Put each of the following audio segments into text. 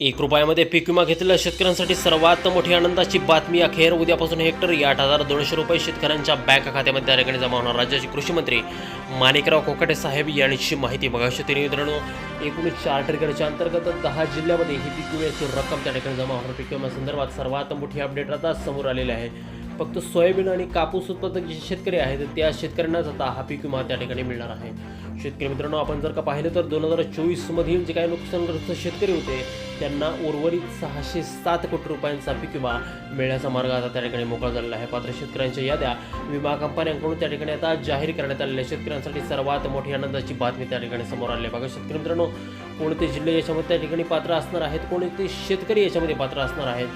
एक रुपयामध्ये पीक विमा घेतलेल्या शेतकऱ्यांसाठी सर्वात मोठी आनंदाची बातमी अखेर. उद्यापासून हेक्टरी आठ हजार दोनशे रुपये शेतकऱ्यांच्या बँक खात्यामध्ये त्या ठिकाणी जमा होणार. राज्याचे कृषी मंत्री माणिकराव कोकाटे साहेब यांची माहिती बघा. शेतकरी मित्रांनो एकोणीस चार ट्रिगरच्या अंतर्गत दहा जिल्ह्यामध्ये ही पीक विम्याची रक्कम त्या ठिकाणी जमा होणार. पीक विम्यासंदर्भात सर्वात मोठी अपडेट आता समोर आलेली आहे. फक्त सोयाबीन आणि कापूस उत्पादक जे शेतकरी आहेत त्या शेतकऱ्यांनाच आता हा पीक विमा त्या ठिकाणी मिळणार आहे. शेतकरी मित्रांनो आपण जर का पाहिलं तर दोन हजार चोवीसमधील जे काही नुकसानग्रस्त शेतकरी होते त्यांना उर्वरित सहाशे सात कोटी रुपयांचा पीक विमा मिळण्याचा मार्ग आता त्या ठिकाणी मोकळा झालेला आहे. पात्र शेतकऱ्यांच्या याद्या विमा कंपन्यांकडून त्या ठिकाणी आता जाहीर करण्यात आलेल्या शेतकऱ्यांसाठी सर्वात मोठी आनंदाची बातमी त्या ठिकाणी समोर आली आहे. बघा शेतकरी मित्रांनो कोणते जिल्हे याच्यामध्ये त्या ठिकाणी पात्र असणार आहेत कोणते शेतकरी याच्यामध्ये पात्र असणार आहेत?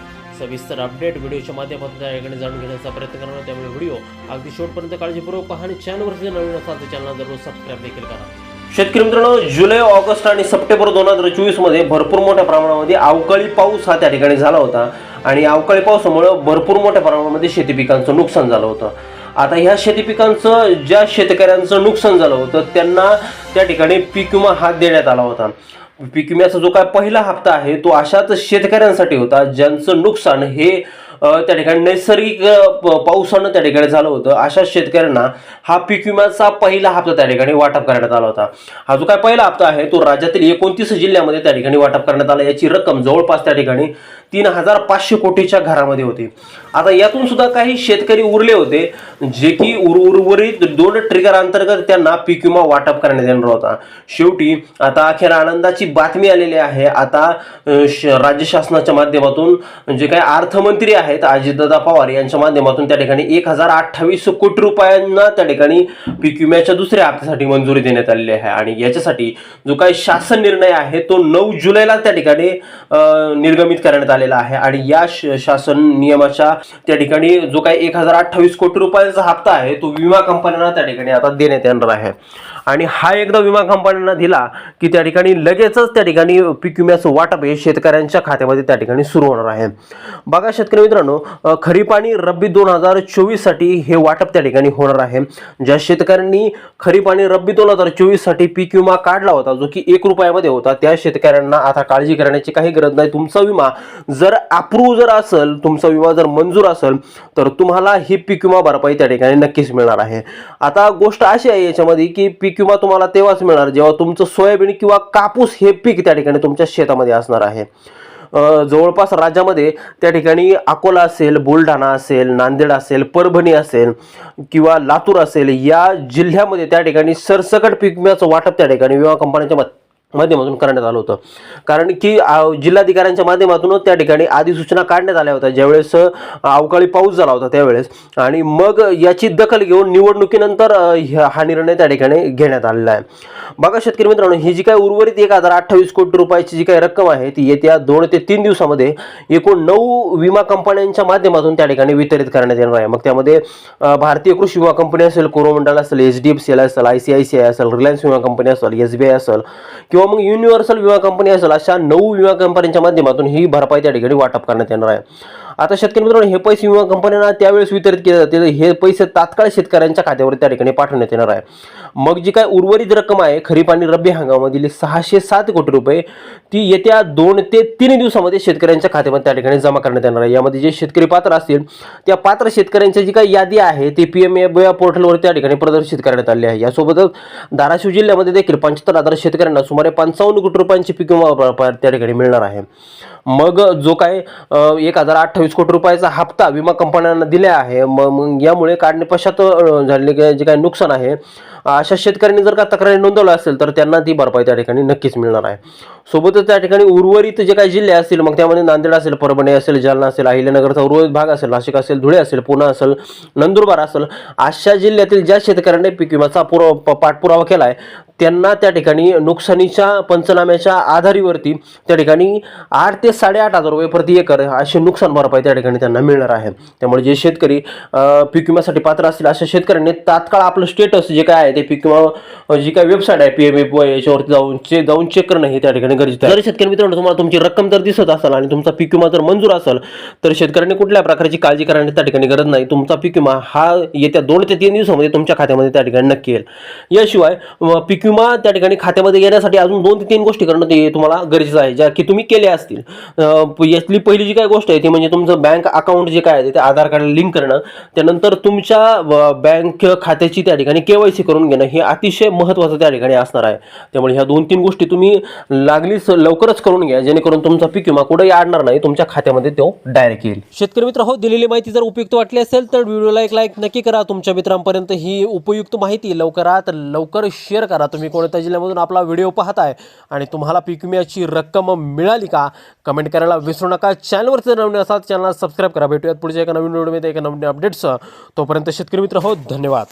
सविस्तर अपडेट व्हिडिओच्या माध्यमातून त्या ठिकाणी जाणून घेण्याचा प्रयत्न करणार त्यामुळे व्हिडिओ अगदी शेवटपर्यंत काळजीपूर्वक पहा आणि चॅनलवर नवीन असाल तर चॅनल दररोज सबस्क्राईब देखील करा. शेतकरी मित्रांनो जुलै ऑगस्ट आणि सप्टेंबर दोन हजार चोवीसमध्ये भरपूर मोठ्या प्रमाणामध्ये अवकाळी पाऊस हा त्या ठिकाणी झाला होता. आणि अवकाळी पावसामुळे भरपूर मोठ्या प्रमाणामध्ये शेती पिकांचं नुकसान झालं होतं. आता ह्या शेती पिकांचं ज्या शेतकऱ्यांचं नुकसान झालं होतं त्यांना त्या ठिकाणी पीक विमा हात देण्यात आला होता. पीक विम्याचा जो काय पहिला हप्ता आहे तो अशाच शेतकऱ्यांसाठी होता ज्यांचं नुकसान हे त्या ठिकाणी नैसर्गिक प- पावसानं त्या ठिकाणी झालं होतं. अशा शेतकऱ्यांना हा पीक विम्याचा पहिला हप्ता त्या ठिकाणी वाटप करण्यात आला होता. हा जो काय पहिला हप्ता आहे तो राज्यातील एकोणतीस जिल्ह्यामध्ये त्या ठिकाणी वाटप करण्यात आला. याची रक्कम जवळपास त्या ठिकाणी तीन हजार पाचशे कोटीच्या घरामध्ये होते. आता यातून सुद्धा काही शेतकरी उरले होते जे की उर उर्वरित दोन ट्रिगर अंतर्गत त्यांना पीक विमा वाटप करण्यात येणार होता. शेवटी आता अखेर आनंदाची बातमी आलेली आहे. आता श- राज्य शासनाच्या माध्यमातून जे काही अर्थमंत्री आहेत अजितदादा पवार यांच्या माध्यमातून त्या ठिकाणी एक हजार अठ्ठावीस कोटी रुपयांना त्या ठिकाणी पीक विम्याच्या दुसऱ्या हप्त्यासाठी मंजुरी देण्यात आलेली आहे. आणि याच्यासाठी जो काही शासन निर्णय आहे तो नऊ जुलैला त्या ठिकाणी निर्गमित करण्यात आलेला आहे. आणि या शासन नियमाच्या त्या ठिकाणी जो काही एक हजार अठ्ठावीस कोटी रुपयांचा हप्ता आहे तो विमा कंपन्यांना त्या ठिकाणी आता देण्यात येणार आहे. आणि हा एकदा विमा कंपन्यांना दिला की त्या ठिकाणी लगेचच त्या ठिकाणी पीक विम्याचं वाटप हे शेतकऱ्यांच्या खात्यामध्ये त्या ठिकाणी सुरू होणार आहे. बघा शेतकरी मित्रांनो खरीप आणि रब्बी दोन हजार चोवीससाठी हे वाटप त्या ठिकाणी होणार आहे. ज्या शेतकऱ्यांनी खरीप आणि रब्बी दोन हजार चोवीससाठी पीक विमा काढला होता जो की एक रुपयामध्ये होता त्या शेतकऱ्यांना आता काळजी करण्याची काही गरज नाही. तुमचा विमा जर अप्रूव्ह जर असेल तुमचा विमा जर मंजूर असेल तर तुम्हाला ही पीक विमा भरपाई त्या ठिकाणी नक्कीच मिळणार आहे. आता गोष्ट अशी आहे याच्यामध्ये की पीक विमा तुम्हाला तेव्हाच मिळणार जेव्हा तुमचं सोयाबीन किंवा कापूस हे पीक त्या ठिकाणी तुमच्या शेतामध्ये असणार आहे. जवळपास राज्यामध्ये त्या ठिकाणी अकोला असेल बुलढाणा असेल नांदेड असेल परभणी असेल किंवा लातूर असेल या जिल्ह्यामध्ये त्या ठिकाणी सरसकट पीक विम्याचं वाटप त्या ठिकाणी विमा कंपन्यांच्या माध्यमातून करण्यात आलं होतं. कारण की जिल्हाधिकाऱ्यांच्या माध्यमातूनच त्या ठिकाणी अधिसूचना काढण्यात आल्या होत्या. ज्यावेळेस अवकाळी पाऊस झाला होता त्यावेळेस. आणि मग याची दखल घेऊन निवडणुकीनंतर हा निर्णय त्या ठिकाणी घेण्यात आलेला आहे. बघा शेतकरी मित्रांनो ही जी काय उर्वरित एक हजार अठ्ठावीस कोटी रुपयाची जी काही रक्कम आहे ती येत्या दोन ते तीन दिवसामध्ये एकूण नऊ विमा कंपन्यांच्या माध्यमातून त्या ठिकाणी वितरित करण्यात येणार आहे. मग त्यामध्ये भारतीय कृषी विमा कंपनी असेल कोरोमंडल असेल H D F C L असेल I C I C I असेल रिलायन्स विमा कंपनी असेल एस बी आय असेल किंवा मग युनिव्हर्सल विमा कंपनी असेल अशा नऊ विमा कंपन्यांच्या माध्यमातून ही भरपाई त्या ठिकाणी वाटप करण्यात येणार आहे. आता शेतकरी मित्रांनो हे पैसे विमा कंपन्यांना त्यावेळेस वितरित केले जातील. हे पैसे तात्काळ शेतकऱ्यांच्या खात्यावर त्या ठिकाणी पाठवण्यात येणार आहे. मग जी काय उर्वरित रक्कम आहे खरीप आणि रब्बी हंगामामधील सहाशे सात कोटी रुपये ती येत्या दोन ते तीन दिवसामध्ये शेतकऱ्यांच्या खात्यामध्ये त्या ठिकाणी जमा करण्यात येणार आहे. यामध्ये जे शेतकरी पात्र असतील त्या पात्र शेतकऱ्यांची जी काही यादी आहे ती पी एम या पोर्टलवर त्या ठिकाणी प्रदर्शित करण्यात आली आहे. यासोबतच धाराशिव जिल्ह्यामध्ये देखील पंच्याहत्तर हजार शेतकऱ्यांना सुमारे पंचावन्न कोटी रुपयांची पीक विमा भरपाई त्या ठिकाणी मिळणार आहे. मग जो काय एक हजार अठ्ठावीस कोटी रुपयाचा हप्ता विमा कंपन्यांना दिला आहे मग मग यामुळे काढणीपश्चात झालेले काय- जे काही नुकसान आहे अशा शेतकऱ्यांनी जर का तक्रारी नोंदवल्या असेल तर त्यांना ती भरपाई त्या ठिकाणी नक्कीच मिळणार आहे. सोबतच त्या ठिकाणी उर्वरित जे काही जिल्हे असतील मग त्यामध्ये नांदेड असेल परभणी असेल जालना असेल अहिल्यानगरचा उर्वरित भाग असेल नाशिक असेल धुळे असेल पुणे असेल नंदुरबार असेल अशा जिल्ह्यातील ज्या शेतकऱ्यांनी पीक विम्याचा पुरा पाठपुरावा केला आहे त्यांना त्या ठिकाणी नुकसानीच्या पंचनाम्याच्या आधारीवरती त्या ठिकाणी आठ ते साडेआठ हजार रुपये प्रति एकर अशी नुकसान भरपाई त्या ठिकाणी त्यांना मिळणार आहे. त्यामुळे जे शेतकरी पीक विम्यासाठी पात्र असतील अशा शेतकऱ्यांनी तात्काळ आपलं स्टेटस जे काय आहे ते पीक विमा जी काय वेबसाईट आहे पी एम एफ याच्यावरती जाऊन चे जाऊन चेक करणं हे त्या ठिकाणी गरजेचं आहे. जर शेतकरी मित्रांनो तुम्हाला तुमची रक्कम जर दिसत असेल आणि तुमचा पीक विमा जर मंजूर असेल तर शेतकऱ्यांनी कुठल्या प्रकारची काळजी करण्याची त्या ठिकाणी गरज नाही. तुमचा पीक विमा हा येत्या दोन ते तीन दिवसामध्ये तुमच्या खात्यामध्ये त्या ठिकाणी नक्की येईल. याशिवाय पीक विमा त्या ठिकाणी खात्यामध्ये येण्यासाठी अजून दोन ते तीन गोष्टी करणं ते तुम्हाला गरजेचं आहे ज्या की तुम्ही केल्या असतील. यातली पहिली जी काय गोष्ट आहे ती म्हणजे तुमचं बँक अकाउंट जे काय आहे ते आधार कार्डला लिंक करणं. त्यानंतर तुमच्या बँक खात्याची त्या ठिकाणी केवायसी करून घेणं हे अतिशय महत्त्वाचं त्या ठिकाणी असणार आहे. त्यामुळे ह्या दोन तीन गोष्टी तुम्ही लागलीच लवकरच करून घ्या जेणेकरून तुमचा पीक विमा कुठेही अडणार नाही तुमच्या खात्यामध्ये तो डायरेक्ट येईल. शेतकरी मित्र हो दिलेली माहिती जर उपयुक्त वाटली असेल तर व्हिडिओला एक लाईक नक्की करा. तुमच्या मित्रांपर्यंत ही उपयुक्त माहिती लवकरात लवकर शेअर करा. तुम्ही कोणत्या जिल्ह्यामधून आपला व्हिडिओ पाहत आहे आणि तुम्हाला पीक विम्याची रक्कम मिळाली का? कमेंट करायला विसरू नका. चॅनलवर जर नवीन असाल चॅनलला सबस्क्राईब करा. भेटूयात पुढच्या एका नवीन व्हिडिओमध्ये एका नवीन अपडेट्स तोपर्यंत शेतकरी मित्र हो धन्यवाद.